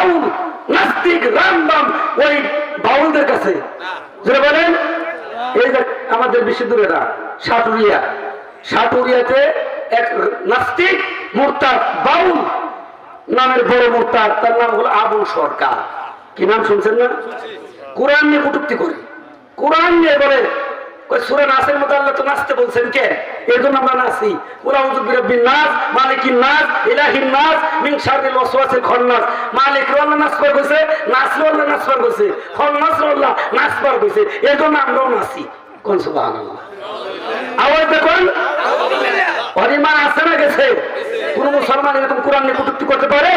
বাউল নাস্তিক রামবাম ওই বাউলদের কাছে। যেটা বলেন? এই যে আমাদের সাটুরিয়া। সাটুরিয়াতে এক নাস্তিক বাউল নামের বড় মোর্তাদ তার নাম হলো আবুল সরকার। কি নাম শুনছেন না? কোরআন নিয়ে কটুক্তি করে। কোরআন নিয়ে বলে ওই সুরা মতো আল্লাহ তো নাচতে বলছেন এই জন্য আমরা নাচি। ওরা নাচ মালিকিন নাচ ইলাহিন নাচ খন্নাস। মালিক নাচ পার নাসরু আল্লাহ নাচ পার কইছে। খন্নাস নাচ পার কইছে। এই জন্য আমরাও নাচি। কোন সুবহানাল্লাহ? আওয়াজ দেখুন। আছে না গেছে? কোন মুসলমান এরকম কোরআন নিয়ে কটুক্তি করতে পারে?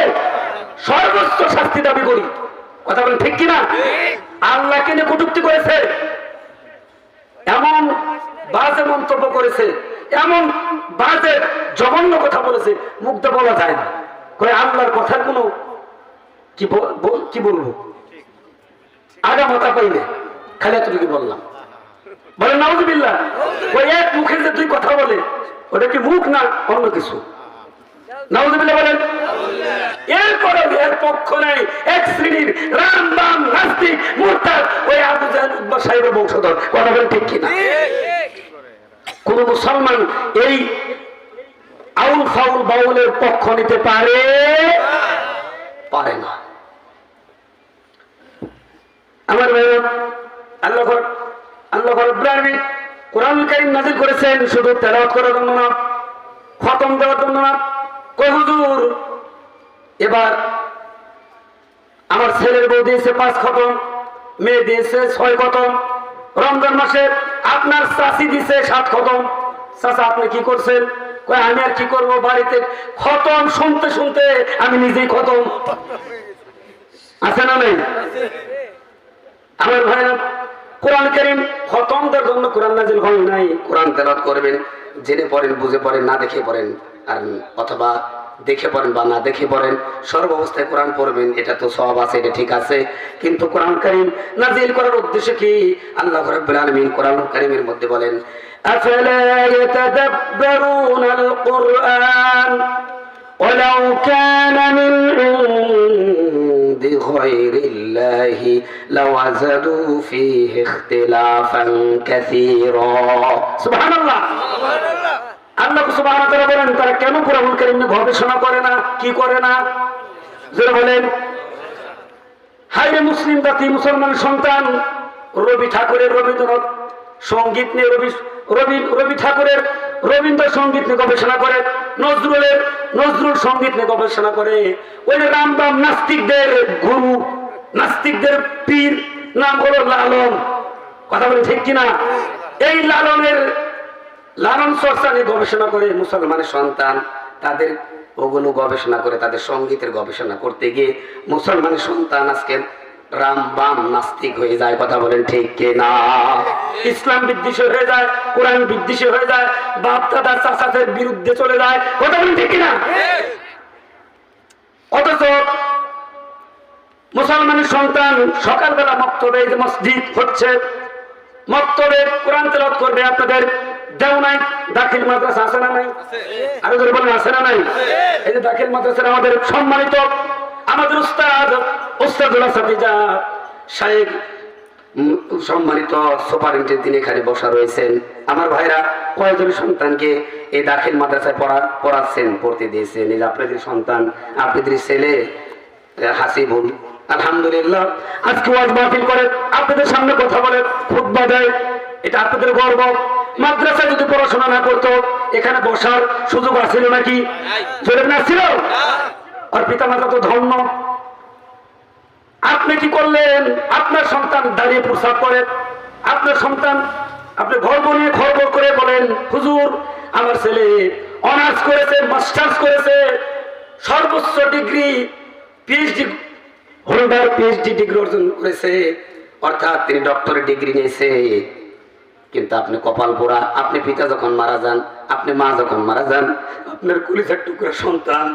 সর্বোচ্চ শাস্তি দাবি করি। কথা বলেন ঠিক কিনা? আল্লাহকে নিয়ে কটুক্তি করেছে? বাজে মন্তব্য করেছে, এমন বাজে জঘন্য কথা বলেছে মুগ্ধ বলা যায় না। কয়ে, আল্লাহর কথার কোনো কি বল- বল- কি বলব? আগা মাথা পাইলে খালি এতটুকু বললাম। বলে, নাউজুবিল্লাহ ওই এক মুখে যে দুই কথা বলে, ওটা কি মুখ না অন্য কিছু? নাউজুবিল্লাহ বলেন এরপরে এর পক্ষ নেই, এক শ্রেণির রাম বাম নাস্তিক মুরতাদ, ওই আবু জাহেল সাহেবের বংশধর। কথা বলেন ঠিক কিনা? কোন মুসলমান এই আউল ফাউল বাউলের পক্ষ নিতে পারে? পারে না। আমার ভাইরা আল্লাহ আল্লাহ ঘর কোরআন কারীম নাজিল করেছেন শুধু তেলাওয়াত করার জন্য না, খতম দেওয়ার জন্য না। কই এবার আমার ছেলের বউ দিয়েছে পাঁচ খতম, মেয়ে দিয়েছে ছয় খতম। রমজান মাসে আপনার চাষি দিছে সাত খতম চাষা আপনি কি করছেন? আমি আর কি করব বাড়িতে? খতম শুনতে শুনতে আমি নিজেই খতম। আছে না নেই? আমার ভাইরা, কোরআন করিম খতমদের জন্য কোরআন নাজিল হয় নাই। কোরআন তেলাওয়াত করবেন, জেনে পড়েন, বুঝে পড়েন, না দেখে পড়েন, আর অথবা দেখে পড়েন বা না দেখে পড়েন সর্ব অবস্থায় কোরআন পড়বেন এটা তো সব আছে এটা ঠিক আছে কিন্তু কোরআন করিম নাজিল করার উদ্দেশ্য কি আল্লাহ রাব্বুল আলামিন কোরআন করিমের মধ্যে বলেন আফালা ইয়াতাদাব্বারুনাল কুরআন ولو كان من عند غير الله لوجدوا فيه اختلافا كثيرا سبحان الله আল্লাহ সুবহানাহু ওয়া তাআলা বলেন, তারা কেন কোরআনুল কারীম নিয়ে গবেষণা করে না, কি করে না? যারা বলেন। হাইরে মুসলিম জাতি, মুসলমান সন্তান, রবি ঠাকুরের রবীন্দ্রনাথ সংগীত নিয়ে রবি রবি রবি ঠাকুরের রবীন্দ্র সংগীত নিয়ে গবেষণা করে, নজরুলের, নজরুল সংগীত নিয়ে গবেষণা করে। ওই রামবাম নাস্তিকদের গুরু, নাস্তিকদের পীর, নাম হলো লালন। কথা বলে ঠিক কিনা? এই লালনের লালন চর্চা গবেষণা করে মুসলমানের সন্তান তাদের ওগুলো গবেষণা করে, তাদের সঙ্গীতের গবেষণা করতে গিয়ে মুসলমানের সন্তান আজকে রাম বাম নাস্তিক হয়ে যায়, কথা বলেন ঠিক কে না? ইসলাম বিদ্বেষী হয়ে যায়, কোরআন বিদ্বেষী হয়ে যায় বাপ দাদার চাচাদের বিরুদ্ধে চলে যায়, কথা বলেন ঠিক কিনা অথচ মুসলমানের সন্তান সকালবেলা মক্তবে যে মসজিদ হচ্ছে, মক্তবে কোরআন তেলাওয়াত করবে আপনাদের দেও নাই দাখিল মাদ্রাসা আছে না নাই? আরও ধরে বলেন আছে না নাই? এই যে দাখিল মাদ্রাসার আমাদের সম্মানিত আমাদের উস্তাদ উস্তাদুল্লাহ সাফিজা উম, সম্মানিত সুপারিনটেন্ডেন্ট তিনি এখানে বসা রয়েছেন। আমার ভাইরা কয়েকজন সন্তানকে এই দাখিল মাদ্রাসায় পড়া পড়াচ্ছেন পড়তে দিয়েছেন। এই আপনাদের সন্তান আপনাদের ছেলে হাসিবুল আলহামদুলিল্লাহ। আজকে ওয়াজ মাহফিল করে আপনাদের সামনে কথা বলে খুতবা দেয়। এটা আপনাদের গর্ব। মাদ্রাসায় যদি পড়াশোনা না করতো এখানে বসার সুযোগ আছিল নাকি? না ছিল? আর পিতা মাতা তো ধন্য। আপনি কি করলেন? আপনার সন্তান দাঁড়িয়ে প্রসাব করে। আপনার সন্তান আপনি গর্ব নিয়ে গর্ব করে বলেন হুজুর আমার ছেলে অনার্স করেছে মাস্টার্স করেছে সর্বোচ্চ degree PhD holder PhD degree অর্জন করেছে অর্থাৎ তিনি ডক্টরের ডিগ্রি নিয়েছে। কিন্তু আপনি কপাল পোড়া, আপনি পিতা যখন মারা যান, আপনি মা যখন মারা যান, আপনার কুলিচার টুকরা সন্তান,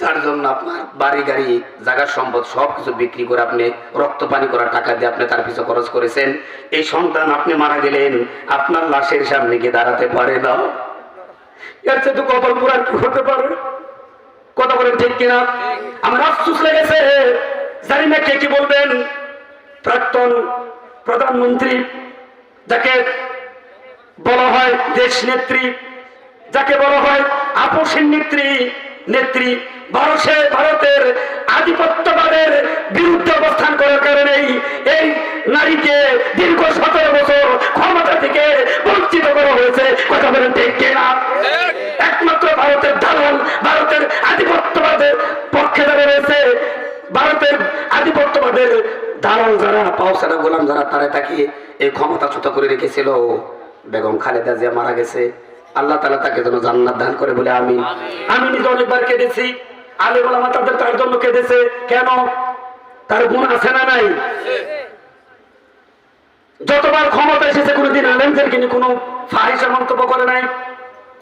যার জন্য আপনার বাড়ি, গাড়ি জায়গার সম্পদ সব কিছু বিক্রি করে আপনি রক্ত পানি করার টাকা দিয়ে আপনি তার পিছু খরচ করেছেন। এই সন্তান আপনি মারা গেলেন, আপনার লাশের সামনে গিয়ে দাঁড়াতে পারে না। এর চেয়ে তো কপাল পোড়া কি হতে পারে? কথা বলেন ঠিক কিনা? আমার আফসুস লেগেছে। জানি না কে কি বলবেন? প্রাক্তন প্রধানমন্ত্রী, যাকে বলা হয় দেশ নেত্রী। যাকে বলা হয় আপসের নেত্রী নেত্রী। ভারতে, ভারতের আধিপত্যবাদের বিরুদ্ধে অবস্থান করার কারণেই এই নারীকে দীর্ঘ সতেরো বছর ক্ষমতা থেকে বঞ্চিত করা হয়েছে। কথা বলেন কিনা? একমাত্র ভারতের দালাল, ভারতের আধিপত্যবাদের পক্ষে যারা রয়েছে, ভারতের আধিপত্যবাদের দালাল যারা পাওসারা গোলাম যারা, তারা তাকে এই ক্ষমতা ছোট করে রেখেছিল। বেগম খালেদা জিয়া মারা গেছে। আল্লাহ তালা তাকে যেন জান্নাত দান করে বলে আমি আমি নিজে অনেকবার কেঁদেছি। আলী বলামা তাদের তার জন্য কেঁদেছে। কেন? তার গুণ আছে না নাই? যতবার ক্ষমতা এসেছে কোনোদিন আলেমদেরকে নিয়ে কোনো ফাহিসা মন্তব্য করে নাই,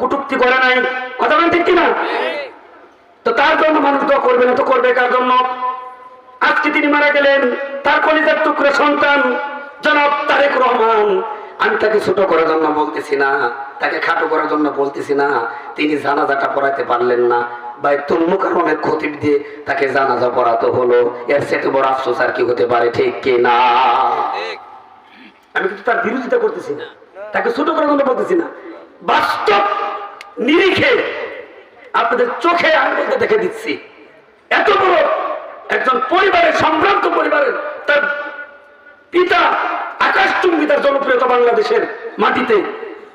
কুটুক্তি করে নাই। কথা বলেন ঠিক কিনা? তো তার জন্য মানুষ তো করবে না, তো করবে কার জন্য? আজকে তিনি মারা গেলেন, তার কলিজার টুকরো সন্তান জনাব তারেক রহমান। আমি তাকে ছোট করার জন্য বলতেছি না তাকে খাটো করার জন্য বলতেছি না তিনি জানাজাটা পড়াতে পারলেন না। বাইতুল মুকাররমের খতিব দিয়ে তাকে জানাজা পড়াতে হলো। এর সেটা বড় আফসোস আর কি হতে পারে ঠিক কি না? আমি কিন্তু তার বিরোধিতা করতেছি না তাকে ছোট করার জন্য বলতেছি না। বাস্তব নিরিখে আপনাদের চোখে আঙুলতে দেখে দিচ্ছি। এত বড় একজন পরিবারের সম্ভ্রান্ত পরিবারের তার পিতা আকাশচুম্বী তার জনপ্রিয়তা বাংলাদেশের মাটিতে।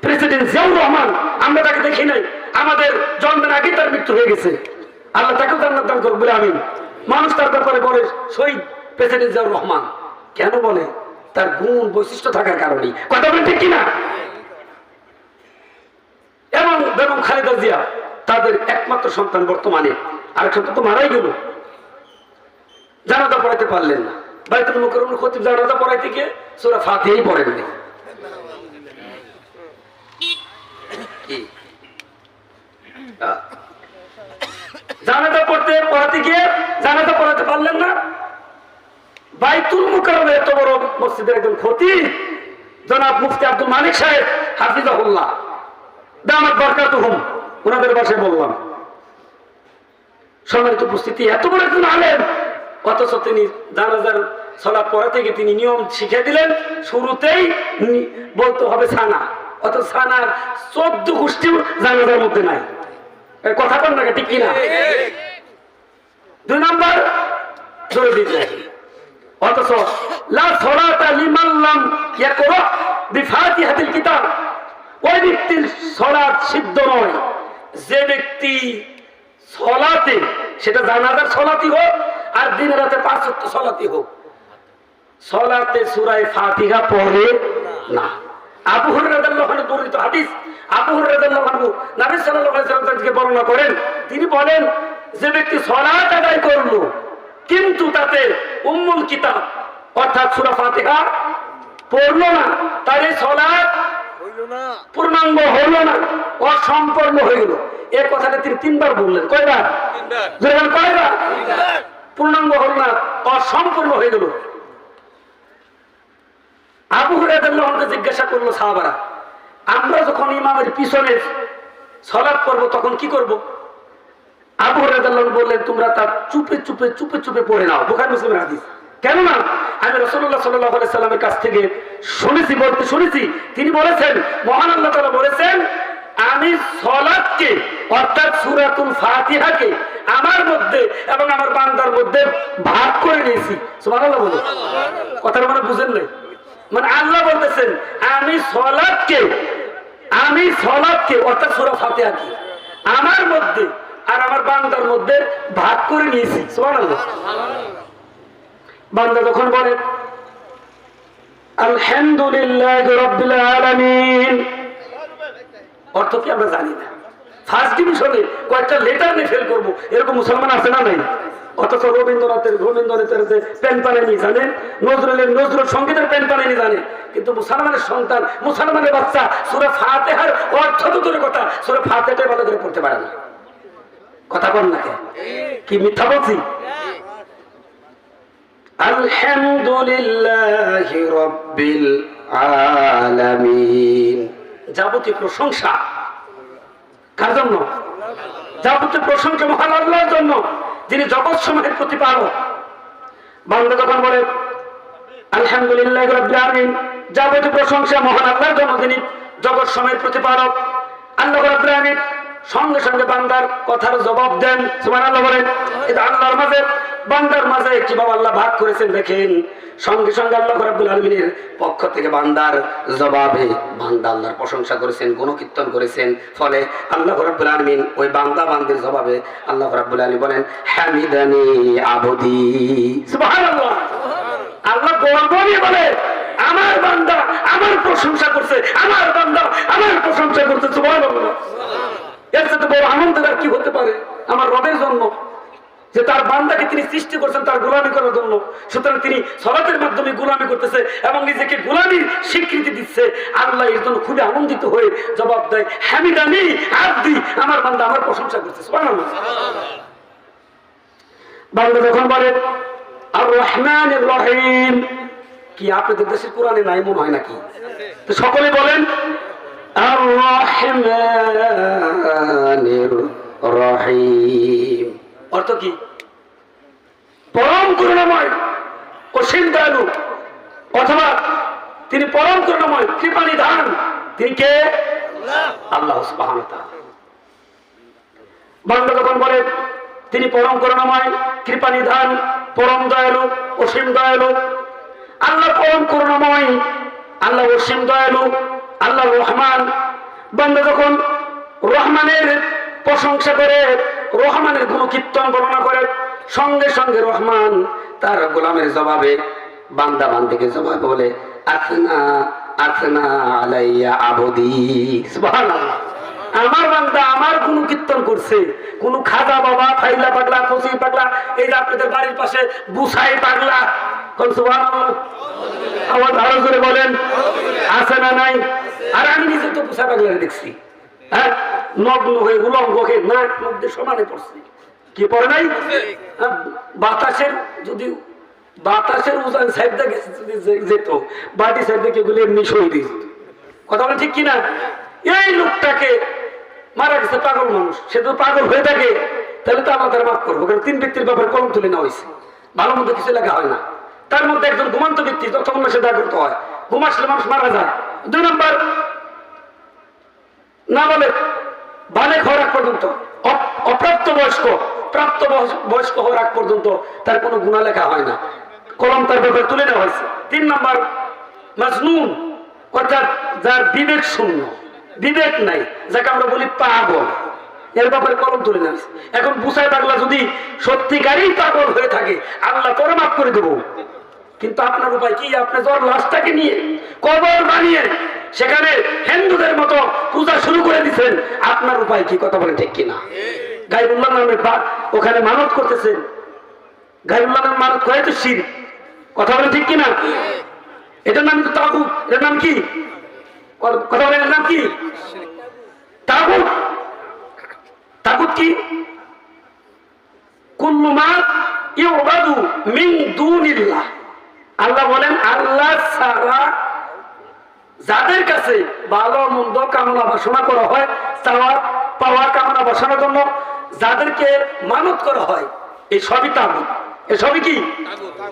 প্রেসিডেন্ট জিয়াউর রহমান, আমরা তাকে দেখি নাই। আমাদের জন্মের আগে তার মৃত্যু হয়ে গেছে। আল্লাহ তাকেও জান্নাত দান করুক বলে আমি। মানুষ তার ব্যাপারে বলে, শহীদ প্রেসিডেন্ট জিয়াউর রহমান। কেন বলে? তার গুণ, বৈশিষ্ট্য থাকার কারণে কথা বলেন ঠিক কিনা? এবং বেগম খালেদা জিয়া, তাদের একমাত্র সন্তান বর্তমানে। আর সন্তান তো মারাই গেল। জানাজা পড়াইতে পারলেন না। বাইতুল মুকরমের খতিব জানাজা পড়াইতে গিয়ে সুরা কি? জানাজা পড়তে গিয়ে জানাজা পারলেন না। বাইতুল এত বড় মসজিদের একজন খতিব, জনাব মুফতি আব্দুল মালিক সাহেব, হাফিজাহুল্লাহ। দামাত হুম ওনাদের বাসায় বললাম, সম্মানিত উপস্থিতি, এত বড় একজন আলেম অথচ তিনি জানাজার সলা পড়া থেকে তিনি নিয়ম শিখে দিলেন, শুরুতেই বলতে হবে সানা। অত সানার চোদ্দ গোষ্ঠী জানাজার মধ্যে নাই। কথা কন না ঠিক কিনা? দুই নম্বর, জোরে দিতে অথচ, লা সলাতা লিমান লাম ইয়াকরা বিফাতিহাতিল কিতাব। ওই ব্যক্তির সলাৎ সিদ্ধ নয়। যে ব্যক্তি সলাতে, সেটা জানাজার সলাতি হোক আর দিন রাতে পাঁচ সত্য সলাতি হোক। সলাতে সুরাই ফাতিহা পড়ে না। আবু হুরায়রা বর্ণিত হাদিস। আবু হুরায়রা নবী সাল্লাল্লাহু আলাইহি ওয়াসাল্লাম বর্ণনা করেন। তিনি বলেন যে ব্যক্তি সলাত আদায় করল কিন্তু তাতে উম্মুল কিতাব অর্থাৎ সূরা ফাতিহা পড়ল না তার এই সলাত পূর্ণাঙ্গ হইল না অসম্পূর্ণ গেল এ কথাটা তিনি তিনবার বললেন। কয়বার? কয়বার? না অসম্পূর্ণ হয়ে গেল। আবু হুরায়রাকে জিজ্ঞাসা করল, সাহাবারা, আমরা যখন ইমামের পিছনে সলাপ করব তখন কি করব? আবু হুরায়রা বললেন, তোমরা তার চুপে চুপে চুপে চুপে পড়ে নাও। বুখারী মুসলিমের হাদিস। কেননা আমি সাল্লাল্লাহু সাল্লামের কাছ থেকে শুনেছি, বলতে শুনেছি। তিনি বলেছেন, মহান আল্লাহ বলেছেন আমি সলাতকে অর্থাৎ সূরাতুল ফাতিহাকে আমার মধ্যে এবং আমার বান্দার মধ্যে ভাগ করে নিয়েছি। কথাটা মানে বুঝেন নাই? মানে আল্লাহ বলতেছেন, আমি সলাদকে আমি সলাদকে, অর্থাৎ সুরা ফাতিহাকে আমার মধ্যে আর আমার বান্দার মধ্যে ভাগ করে নিয়েছি। বান্দা যখন বলে, আলহামদুলিল্লাহ রব্বিল আলামিন অর্থ কি আমরা জানি না। ফার্স্ট ডিভিশনে কয়েকটা লেটার নিয়ে ফেল করব। এরকম মুসলমান আছে না নাই? অথচ রবীন্দ্রনাথের রবীন্দ্রনাথের যে প্যান পানেনি জানেন? নজরুলের নজরুল সঙ্গীতের প্যান পানেনি জানে কিন্তু মুসলমানের সন্তান, মুসলমানের বাচ্চা, সুরে ফাতেহার অর্থ তো দূরের কথা। সুরে ফাতেহাটাই ভালো করে পড়তে পারে না। কথা বল না কি মিথ্যা বলছি? আলহামদুলিল্লাহ রব্বিল আলামিন। যাবতীয় প্রশংসা। কার জন্য? যাবতীয় প্রশংসা মহান আল্লাহর জন্য, যিনি জগৎ সমূহের প্রতিপালক। বাংলা যখন বলে, আলহামদুলিল্লাহ আলামিন যাবতীয় প্রশংসা মহান আল্লাহর জন্য তিনি জগৎ সময়ের প্রতিপালক, আল্লাহ আলামিন সঙ্গে সঙ্গে বান্দার কথার জবাব দেন, সুবহানাল্লাহ বলেন এটা আল্লাহর মাঝে, বান্দার মাঝে কীভাবে আল্লাহ ভাগ করেছেন দেখেন? সঙ্গে সঙ্গে আল্লাহ রাব্বুল আলামিনের পক্ষ থেকে বান্দার জবাবে বান্দা আল্লাহর প্রশংসা করেছেন, গুণকীর্তন করেছেন। ফলে আল্লাহ রাব্বুল আলামিন ওই বান্দা বান্দির জবাবে আল্লাহ রাব্বুল আলামিন বলেন, হামিদানি আবদি। সুবহানাল্লাহ। আল্লাহ গর্ব নিয়ে বলে, আমার বান্দা আমার প্রশংসা করছে, আমার বান্দা আমার প্রশংসা করছে। সুবহানাল্লাহ। এর সাথে বড় আনন্দের আর কি হতে পারে? আমার রবের জন্য। যে তার বান্দাকে তিনি সৃষ্টি করছেন, তার গোলামি করার জন্য। সুতরাং তিনি সলাতের মাধ্যমে গোলামি করতেছে এবং নিজেকে গোলামির স্বীকৃতি দিচ্ছে। আল্লাহ এর জন্য খুবই আনন্দিত হয়ে জবাব দেয় হ্যামিদানি আব্দি, আমার বান্দা আমার প্রশংসা করছে বান্দা যখন বলে আর রহমান রহিম, কি আপনাদের দেশের কোরআনে নাই মনে হয় নাকি? সকলে বলেন অর্থ কি? পরম অথবা তিনি পরম করুণাময় কৃপানি ধান তিনি কে? আল্লাহ যখন বলে, তিনি পরম করুণাময় কৃপা নিধান পরম দয়ালু, অসীম দয়ালু। আল্লাহ পরম করুণাময়, আল্লাহ অসীম দয়ালু আল্লাহ রহমান। বান্দা যখন রহমানের প্রশংসা করে, রহমানের গুণ কীর্তন বর্ণনা করে, সঙ্গে সঙ্গে রহমান তার গোলামের জবাবে, বান্দা বান্দিকে জবাব বলে, আথনা আথনা আলাইয়া আবদি। আমার বান্দা আমার কোন কীর্তন করছে। কোন খাজা বাবা, ফাইলা পাগলা, কচি পাগলা, এই আপনাদের বাড়ির পাশে বুসাই পাগলা, কোন সুবহানাল্লাহ? আমার আরও জোরে বলেন, আছে না নাই? আর আমি নিজে তো বুসা পাগলা দেখছি। হ্যাঁ? নগ্ন হয়ে নাক মধ্যে সমানে পড়ছে। কি নাই? হ্যাঁ, বাতাসের যদি বাতাসের উজান সাইড থেকে যদি যেত বাটি সাইড এমনি সই দিত কথা বলে ঠিক কিনা এই লোকটাকে মারা গেছে পাগল মানুষ। সে তো পাগল হয়ে থাকে। তাহলে তো আমাদের মাফ করব কারণ তিন ব্যক্তির ব্যাপারে কলম তুলে নেওয়া হয়েছে। ভালো মন্দ কিছু লেখা হয় না। তার মধ্যে একজন ঘুমান্ত ব্যক্তি ততক্ষণ সে জাগ্রত হয়। ঘুম আসলে মানুষ মারা যায়। দুই নম্বর, না বলে বালে আগ পর্যন্ত অপ্রাপ্ত বয়স্ক, প্রাপ্ত বয়স্ক হওয়ার আগ পর্যন্ত তার কোনো গুণা লেখা হয় না। কলম তার ব্যাপারে তুলে নেওয়া হয়েছে। তিন নম্বর, মাজনুন, অর্থাৎ যার বিবেক শূন্য, বিবেক নাই, যাকে আমরা বলি পাগল। এর ব্যাপারে কলম তুলে নেওয়া হয়েছে। এখন বুসাই পাগলা যদি সত্যিকারই পাগল হয়ে থাকে, আল্লাহ তোরা মাফ করে দেবো। কিন্তু আপনার উপায় কি? আপনি জ্বর লাশটাকে নিয়ে কবর বানিয়ে সেখানে হিন্দুদের মতো পূজা শুরু করে দিচ্ছেন আপনার উপায় কি? কথা বলেন ঠিক কিনা? গাইবুল্লাহ নামে বা- ওখানে মানত করতেছেন গাইবুল্লাহ নামে মানত করে তো শির। কথা বলেন ঠিক কিনা? এটার নাম তো তাগুত। এটার নাম কি? কথা বলেন নাম কি? তাগুত। তাগুত কি? কুল্লু মা ইউবাদু মিন দুনিল্লাহ। আল্লাহ বলেন, আল্লাহ ছাড়া যাদের কাছে ভালো মন্দ কামনা বাসনা করা হয়, চাওয়া পাওয়া কামনা বাসনার জন্য যাদেরকে মানত করা হয়, এই সবই তাগুত। এই সবই কি?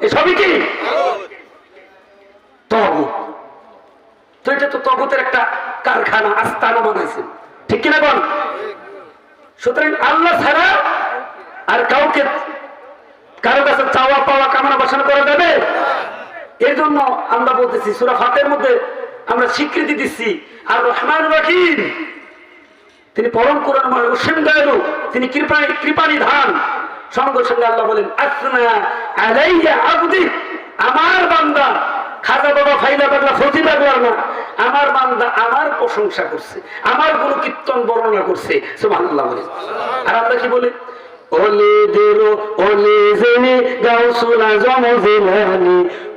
এই সবই কি? তগুত। তো এটা তো তগুতের একটা কারখানা, আস্তানা বানাইছে। ঠিক কিনা বল? সুতরাং আল্লাহ ছাড়া আর কাউকে কারও কাছে চাওয়া পাওয়া কামনা বাসনা করা যাবে? এই জন্য আমরা বলতেছি, সুরা ফাতের মধ্যে আমরা স্বীকৃতি দিচ্ছি, আর রহমান রহিম, তিনি পরম করুণাময় অসীম দয়ালু, তিনি কৃপানি কৃপানি ধান সঙ্গে সঙ্গে আল্লাহ বলেন আমার বান্দা, খাজা বাবা ফাইলা পাগলা ফতি পাগলার না আমার বান্দা আমার প্রশংসা করছে, আমার গুণ কীর্তন বর্ণনা করছে। সুবহানাল্লাহ বলে আর আমরা কি বলি? ওলে দেরো ওলে জেনি, গাউসুল আজম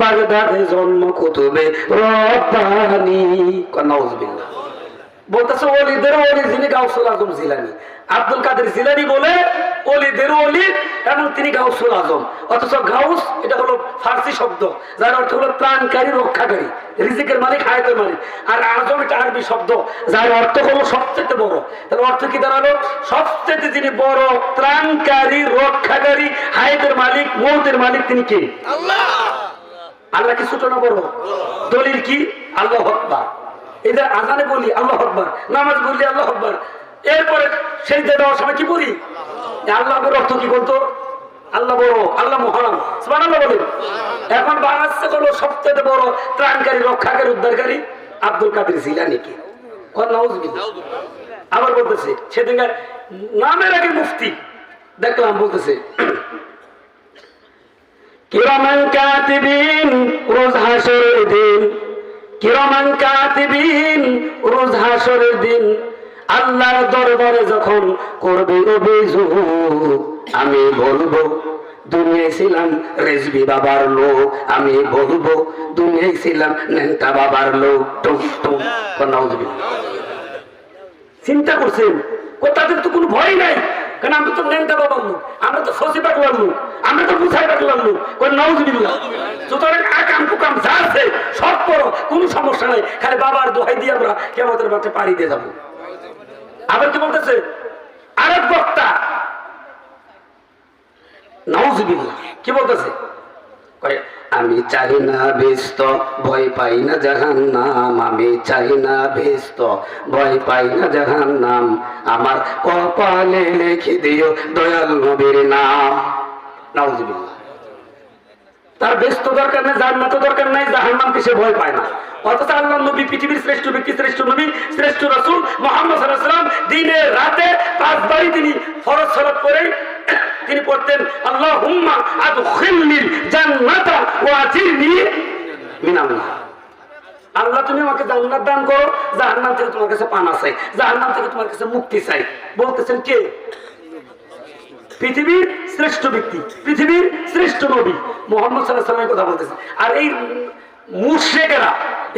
বাগদাদে জন্ম কুতুবে রব্বানি। নাউজুবিল্লাহ। বলতেছে অলিদের অলি যিনি গাউসুল আজম জিলানি। আব্দুল কাদের জিলানি বলে অলিদের অলি এবং তিনি গাউসুল আজম। অথচ গাউস, এটা হলো ফার্সি শব্দ, যার অর্থ হলো ত্রাণকারী, রক্ষাকারী, রিজিকের মালিক, হায়াতের মালিক। আর আজম এটা আরবি শব্দ, যার অর্থ হলো সবচেয়ে বড়। তাহলে অর্থ কি দাঁড়াল? সবচেয়ে যিনি বড় ত্রাণকারী, রক্ষাকারী, হায়াতের মালিক, মৌতের মালিক তিনি কে? আল্লাহ! কি ছোট না বড়? দলিল কি? আল্লাহ হকবার এদের আজানে বলি, আল্লাহ হকবার নামাজ বললি আল্লাহ হকবার এরপরে সেই দেওয়ার সময় কি বলি? আল্লাহ অর্থ কি বলতো? আল্লাহ বড়, আল্লাহ মহান। সুবহানাল্লাহ এখন বাংলাদেশে হলো সবচেয়ে বড় ত্রাণকারী, রক্ষাকারী, উদ্ধারকারী আব্দুল কাদের জিলানি কি? আবার বলতেছে, সেদিনকার নামের আগে মুফতি। দেখলাম বলতেছে কিরামান কাতিবিন রোজ হাসরের দিন। কিরামান কাতিবিন রোজ হাসরের দিন। আল্লাহর দরবারে যখন করবে অভিযোগ, আমি বলব, দুনিয়ায় ছিলাম রেজবি বাবার লোক, আমি বলব, দুনিয়ায় ছিলাম নেন্টা বাবার লোক। টুক নাউজুবিল্লাহ। চিন্তা করছেন তাদের তো কোনো ভয় নাই। কারণ আমরা তো নেনটা বাবার লোক আমরা তো ফসি পাকলাম লোক। আমরা তো বুঝাই পাকলাম লোক। সুতরাং সব করো, কোনো সমস্যা নাই। খালি বাবার দোহাই দিয়ে আমরা কেমতের মাঠে পাড়ি দিয়ে যাব। আবার কি বলতেছে? আরেক বক্তা। নাউজবিল্লাহ কি বলতেছে? আমি চাই না ব্যস্ত, ভয় পাই না জাহান নাম আমি চাই না ব্যস্ত, ভয় পাই না জাহান নাম আমার কপালে লিখে দিও দয়াল নবীর নাম। তার ব্যস্ত দরকার নেই জান্নাত দরকার নাই জাহান নাম সে ভয় পায় না। অথচ আল্লাহ নবী পৃথিবীর শ্রেষ্ঠ ব্যক্তি, শ্রেষ্ঠ নবী, শ্রেষ্ঠ রাসূল দিনের রাতে পাঁচবারই তিনি ফরজ সালাত করে তিনি পড়তেন আল্লাহ হুম্মা আদখিলনিল জান্নাতা ওয়া আজিরনি মিনাল আল্লাহ, তুমি আমাকে জান্নাত দান করো, জাহান্নাম থেকে তোমার কাছে পানা চাই, জাহান্নাম থেকে তোমার কাছে মুক্তি চাই। বলতেছেন কে? পৃথিবীর শ্রেষ্ঠ ব্যক্তি, পৃথিবীর শ্রেষ্ঠ নবী, মোহাম্মদ সাল্লাহ সাল্লামের কথা বলতেছে। আর এই মুর্শেকেরা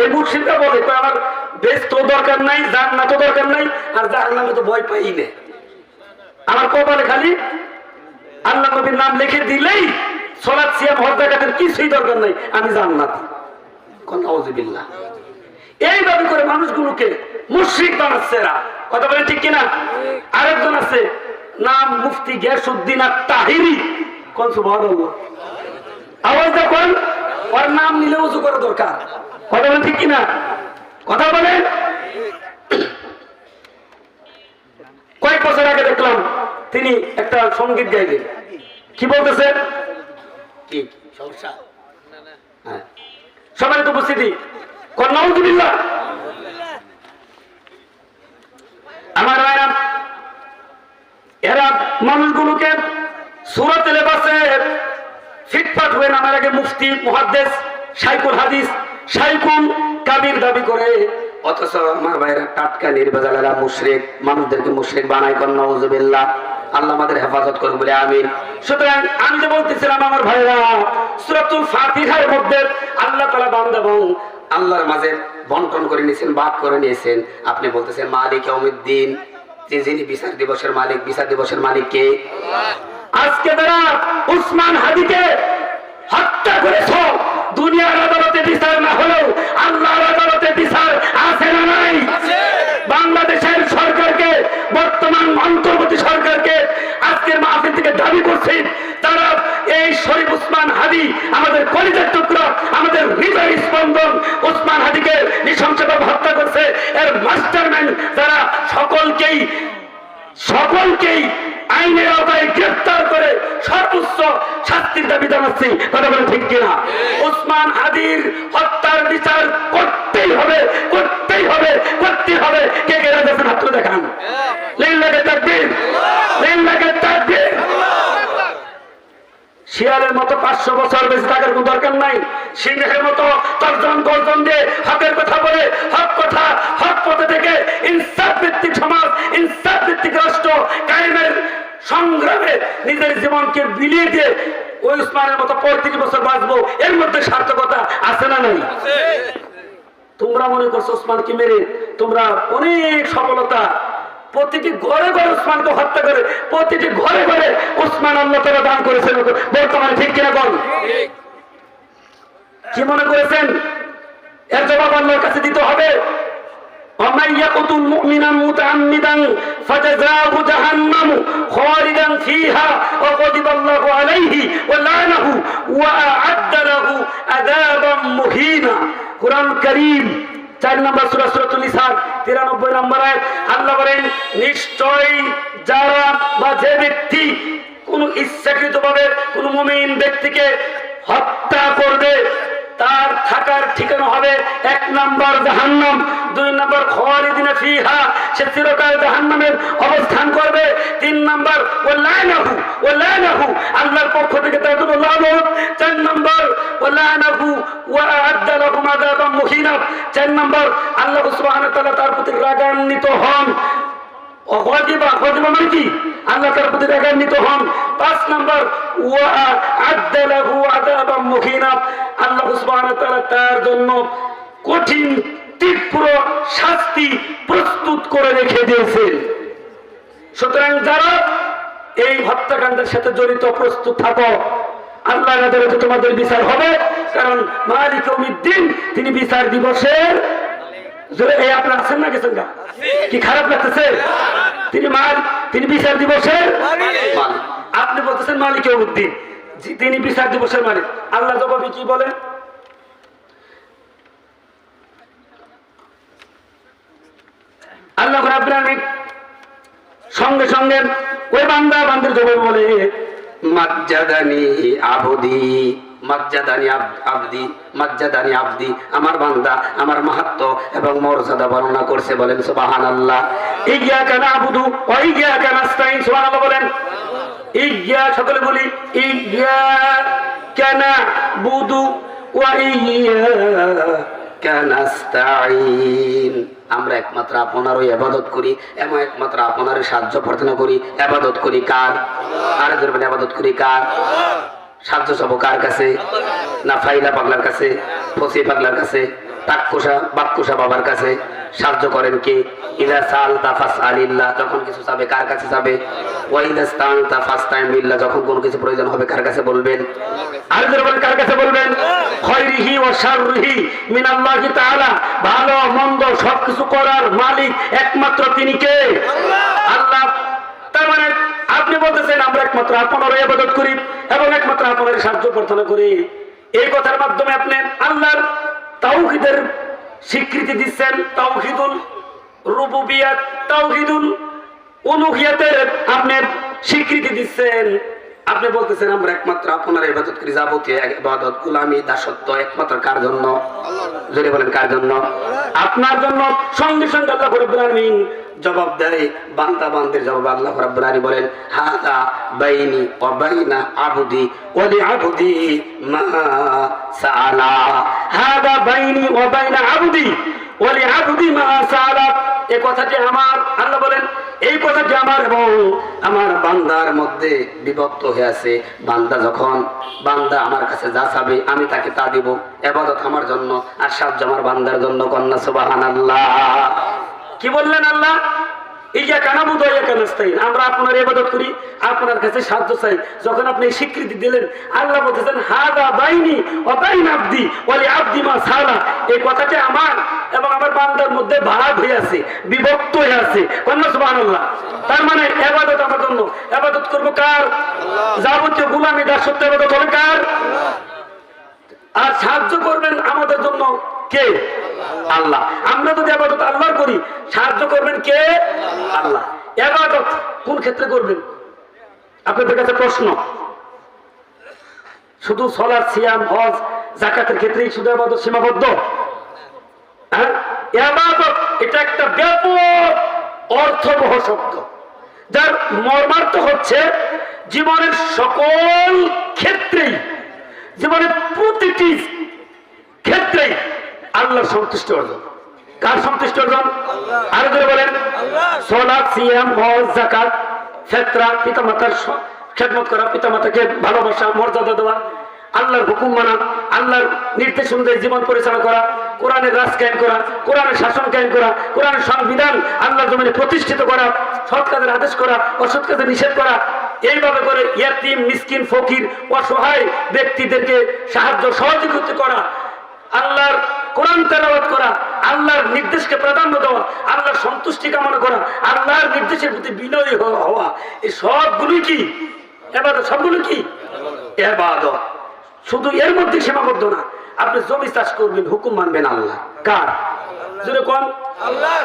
এই মুর্শিদরা বলে কই আমার বেশ তো দরকার নাই জান্নাত তো দরকার নাই, আর জাহান্নামে তো ভয় পাই না। আমার কপালে খালি আল্লাহ নবীর নাম লিখে দিলেই সলাৎ সিয়াম হজ জাকাতের কিছুই দরকার নাই, আমি জান্নাতি। কোন নাউজুবিল্লাহ এই দাবি করে মানুষগুলোকে বানাচ্ছে এরা। কথা বলে ঠিক কিনা? আরেকজন আছে, নাম মুফতি আর তাহিরি কোন সুবহানাল্লাহ। আওয়াজ দেখুন ওর নাম নিলে উজু করা দরকার। কথা বলেন ঠিক কিনা? কথা বলেন। কয়েক বছর আগে দেখলাম তিনি একটা সংগীত গাইলেন। কি বলতেছে কি? সমস্যা? হ্যাঁ। সবাই তো উপস্থিতি কন্যাউদ্দিল্লা আমার ভাইরা এরা মানুষগুলোকে সুরত লেবাসে ফিটফাট হয়ে নামার আগে মুফতি মহাদ্দেশ সাইকুল হাদিস সাইকুল কাবির দাবি করে অথচ আমার ভাইরা টাটকা নির্বাচালেরা মুশরিক মানুষদেরকে মুশরিক বানায় কন্যা উজুবিল্লাহ আল্লাহ আমাদের হেফাজত করুন বলে আমিন। সুতরাং আমি যে বলতেছিলাম আমার ভাইরা সুরাতুল ফাতিহার মধ্যে আল্লাহ তালা বান্ধ এবং আল্লাহর মাঝে বন্টন করে নিয়েছেন ভাগ করে নিয়েছেন। আপনি বলতেছেন মালিক অমিদ্দিন যে যিনি বিচার দিবসের মালিক বিচার দিবসের মালিক কে? আজকে তারা উসমান হাদিকে হত্যা করেছ দুনিয়ার আদালতে বিচার না হলেও আল্লাহর আদালতে বিচার আছে না নাই? বাংলাদেশের সরকারকে বর্তমান অন্তর্বর্তী সরকারকে আজকের মাহফিল থেকে দাবি করছেন তারা এই শরীফ উসমান হাদি আমাদের কলিজার টুকরা আমাদের হৃদয় স্পন্দন উসমান হাদিকে নৃশংসভাবে হত্যা করছে। এর মাস্টারম্যান যারা সকলকেই সকলকেই আইনের আওতায় গ্রেফতার করে সর্বোচ্চ শাস্তির দাবি জানাচ্ছি। কথা বলে ঠিক কিনা? ওসমান হাদির হত্যার বিচার করতেই হবে করতেই হবে করতেই হবে। কে কে রাজা হাত দেখান। লিল্লাকে তাকবীর লিল্লাকে তাকবীর। শিয়ালের মতো পাঁচশো বছর বেঁচে থাকার কোন দরকার নাই। সিংহের মতো তর্জন গর্জন দিয়ে হকের কথা বলে, হক কথা, হক পথে থেকে ইনসাফ ভিত্তিক সমাজ, ইনসাফ ভিত্তিক রাষ্ট্র কায়েমের সংগ্রামে নিজের জীবনকে বিলিয়ে দিয়ে ওই উসমানের মতো পঁয়ত্রিশ বছর বাঁচবো। এর মধ্যে সার্থকতা আছে না নাই? তোমরা মনে করছ ওসমানকে মেরে? তোমরা অনেক সফলতা। প্রতিটি ঘরে ঘরে ওসমানকে হত্যা করে প্রতিটি ঘরে ঘরে ওসমান আল্লাহ তারা দান করেছেন। বর্তমানে ঠিক কিনা বল? কি মনে করেছেন? এর জবাব আল্লাহর কাছে দিতে হবে। ومن يقتل مؤمنا متعمدا فجزاؤه جهنم خالدا فيها وغضب الله عليه ولعنه واعد له عذابا مهينا قران كريم চার নম্বর সুরা সুরাতুল নিসা তিরানব্বই নম্বর আয়াত আল্লাহ বলেন নিশ্চয় যারা বা যে ব্যক্তি কোন ইচ্ছাকৃত ভাবে কোন মুমিন ব্যক্তিকে হত্যা করবে তার থাকার ঠিকানা হবে এক নম্বর জাহান্নাম, দুই নম্বর খলিদিনে ফিহা। সে চিরকাল জাহান্নামের অবস্থান করবে। তিন নম্বর ও লাইনাহু ও লাইনাহু আল্লাহর পক্ষ থেকে তার জন্য লানত। চার নম্বর ও লাইনাহু ওয়া আ'আদ্দা লাহুম আযাবাম মুহিনা। চার নম্বর, আল্লাহ সুবহানাহু ওয়া তাআলা তার প্রতি রাগান্বিত হন। অগদিবা অগদিবা মানে কি? আল্লাহ তার প্রতি রাগান্বিত হন। পাঁচ নম্বর আল্লাহ তার জন্য কঠিন তীব্র শাস্তি প্রস্তুত করে রেখে দিয়েছেন। সুতরাং যারা এই হত্যাকাণ্ডের সাথে জড়িত প্রস্তুত থাকো আল্লাহ তোমাদের বিচার হবে, কারণ মালিক তিনি বিচার দিবসের জোরে আছেন না গেছেন? কি খারাপ লাগতেছে? তিনি মাল, তিনি বিচার দিবসের আপনি বলতেছেন মালিক উদ্দিন তিনি বিচার দিবসের মালিক। আল্লাহ জবাবি কি আল্লাহ সঙ্গে সঙ্গে ওই বান্দা, বান্দির জবাব বলে, মাজ্জাদানি আবদি। মাজ্জাদানি আবদি মাজ্জাদানি আবদি, আমার বান্দা, আমার মাহাত্ম এবং মর্যাদা বর্ণনা করছে বলেন, সুবহানাল্লাহ। ইয়া কানা আবুদু আস্তাইন বলেন। সকলে বলি আমরা একমাত্র আপনারই আবাদত করি, এবং একমাত্র আপনারই সাহায্য প্রার্থনা করি। আবাদত করি কার? আর আবাদত করি কার? সাহায্য সব কার কাছে? না ফাইলা পাগলার কাছে, ফসি পাগলার কাছে টাক্কুসা বাক্কুসা বাবার কাছে সাহায্য করেন কে? ইদা সাল তাফাস আলিল্লাহ, যখন কিছু চাবে কার কাছে যাবে তাফাস যখন কিছু প্রয়োজন হবে কার কাছে বলবেন? আর বলবেন কার কাছে বলবেন? খয়রিহি ও শাররিহি মিনাল্লাহি তাআলা, ভালো মন্দ সবকিছু করার মালিক একমাত্র তিনি কে? আল্লাহ। তার মানে আপনি বলতেছেন, আমরা একমাত্র আপনার ইবাদত করি। এবং একমাত্র আপনার সাহায্য প্রার্থনা করি। এই কথার মাধ্যমে আপনি আল্লাহর তাওহিদের স্বীকৃতি দিচ্ছেন। তাওহিদুল রুবুবিয়াত, তাওহিদুল অনুহিয়াতের আপনি স্বীকৃতি দিচ্ছেন। আপনি বলতেছেন, আমরা একমাত্র আপনার ইবাদত করি, যাবতীয় ইবাদত গুলামি দাসত্ব একমাত্র কার জন্য? যদি বলেন, কার জন্য? আপনার জন্য সঙ্গে সঙ্গে আল্লাহ রাব্বুল আলামিন জবাব দেয়, বান্দা বান্দের জবাব আল্লাহ রাব্বুল আলামিন বলেন, হাদা বাইনি ওয়া বাইনা আবদি ওয়া লি আবদি মা সাআলা। হাদা বাইনি ওয়া বাইনা আবদি ওয়া লি আবদি মা সাআলা। এই কথাটি আমার, আল্লাহ বলেন এই কথাটি আমার এবং আমার বান্দার মধ্যে বিভক্ত হয়ে আছে। বান্দা যখন, বান্দা আমার কাছে যা চাবে, আমি তাকে তা দিব। এবাদত আমার জন্য, আর সাহায্য আমার বান্দার জন্য কন্যা সুবাহান আল্লাহ কি বললেন আল্লাহ? ইয়া আমরা আপনার ইবাদত করি আপনার কাছে সাহায্য চাই। যখন আপনি স্বীকৃতি দিলেন আল্লাহ বলতেছেন হাদা বাইনি ও বাইন আব্দি ওয়ালি আব্দি মা সালা। এই কথাটি আমার এবং আমার বান্দার মধ্যে ভাগ হয়ে আছে বিভক্ত হয়ে আছে। কন্যা সুবহানাল্লাহ? তার মানে ইবাদত আমার জন্য। ইবাদত করব কার? যাবতীয় গোলামি দাসত্ব ইবাদত হবে কার? আর সাহায্য করবেন আমাদের জন্য কে? আল্লাহ। আমরা যদি আবাদত আল্লাহর করি সাহায্য করবেন কে? আল্লাহ। আবাদত কোন ক্ষেত্রে করবেন? আপনাদের কাছে প্রশ্ন। শুধু সলার সিয়াম হজ জাকাতের ক্ষেত্রেই শুধু আবাদত সীমাবদ্ধ? হ্যাঁ? আবাদত এটা একটা ব্যাপক অর্থবহ শব্দ। যার মর্মার্থ হচ্ছে জীবনের সকল ক্ষেত্রেই জীবনের প্রতিটি ক্ষেত্রেই আল্লাহর সন্তুষ্ট অর্জন। কার সন্তুষ্ট অর্জন? আরও ধরে বলেন। সোলাদ সিয়াম হজ জাকাত ফেতরা পিতা মাতার খেদমত করা পিতা মাতাকে ভালোবাসা মর্যাদা দেওয়া আল্লাহর হুকুম মানা আল্লাহর নির্দেশ অনুযায়ী জীবন পরিচালনা করা কোরআনের রাজ কায়েম করা কোরআনের শাসন কায়েম করা কোরআনের সংবিধান আল্লাহর জমিনে প্রতিষ্ঠিত করা সৎ কাজের আদেশ করা অসৎ কাজের নিষেধ করা এইভাবে করে ইয়াতিম মিসকিন ফকির অসহায় ব্যক্তিদেরকে সাহায্য সহযোগিতা করা আল্লাহর কোরআন তেলাওয়াত করা আল্লাহর নির্দেশকে প্রাধান্য দেওয়া আল্লাহর সন্তুষ্টি কামনা করা আল্লাহর নির্দেশের প্রতি বিনয়ী হওয়া- এই সবগুলোই কি? এবার সবগুলো কি? এবাদত। শুধু এর মধ্যে সীমাবদ্ধ না আপনি জমি চাষ করবেন হুকুম মানবেন আল্লাহ। কার? জোরে আল্লাহ।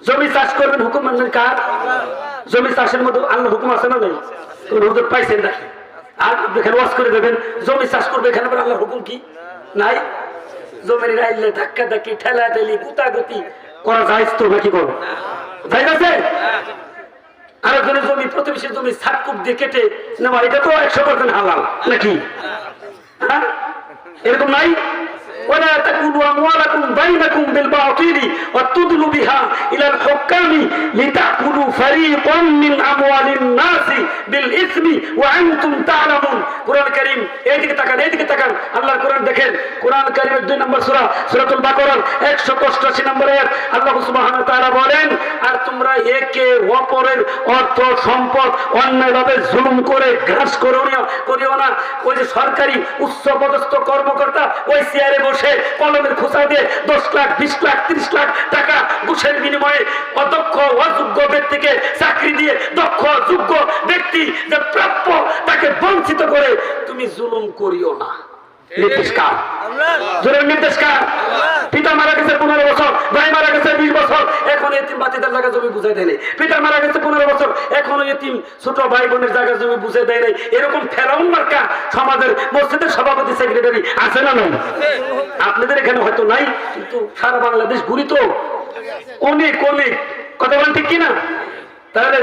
জমি চাষ করবেন হুকুম মানবেন কার? জমি চাষের মধ্যে আল্লাহ হুকুম আছে না নেই? হুকুম পাইছেন নাকি? আর আপনি এখানে ওয়াজ করে দেবেন জমি চাষ করবে এখানে আল্লাহর হুকুম কি? নাই? জমির রাইলে ধাক্কা ধাক্কি, ঠেলা ঠেলি, গুতাগুতি। করা যায় তো নাকি করো? যাই আছে? আরেকজনের জমি, প্রতিবেশীর জমি সাতকুপ দিয়ে কেটে নেওয়া, এটা তো একশো পার্সেন্ট হালাল, নাকি? হ্যাঁ? এরকম নাই? ولا تكونوا أموالكم بينكم بالباطل وتدلوا بها إلى الحكام لتأكلوا فريقا من أموال الناس بالإثم وأنتم تعلمون কোরআন কারীম এইদিকে তাকান এইদিকে তাকান আল্লাহর কোরআন দেখেন কোরআন কারীমের দুই নম্বর সূরা সূরাতুল বাকারার 188 নম্বর আয়াত আল্লাহ সুবহানাহু ওয়া তাআলা বলেন আর তোমরা একে অপরের অর্থ সম্পদ অন্যায়ভাবে জুলুম করে গ্রাস করিও না করিও না ওই যে সরকারি উচ্চ পদস্থ কর্মকর্তা ওই চেয়ারে বসে কলমের খোঁচা দিয়ে দশ লাখ, বিশ লাখ, ত্রিশ লাখ টাকা ঘুষের বিনিময়ে অদক্ষ অযোগ্য ব্যক্তিকে চাকরি দিয়ে দক্ষ যোগ্য ব্যক্তি যে প্রাপ্য তাকে বঞ্চিত করে, তুমি জুলুম করিও না। পনেরো বছর, ভাই মারা ছোট ভাই বোনের জমি দেয় এরকম সমাজের মসজিদের সভাপতি সেক্রেটারি আছে না আপনাদের এখানে হয়তো নাই, কিন্তু সারা বাংলাদেশ ঘুরি অনেক অনেক কথা বলেন ঠিক কিনা? তাহলে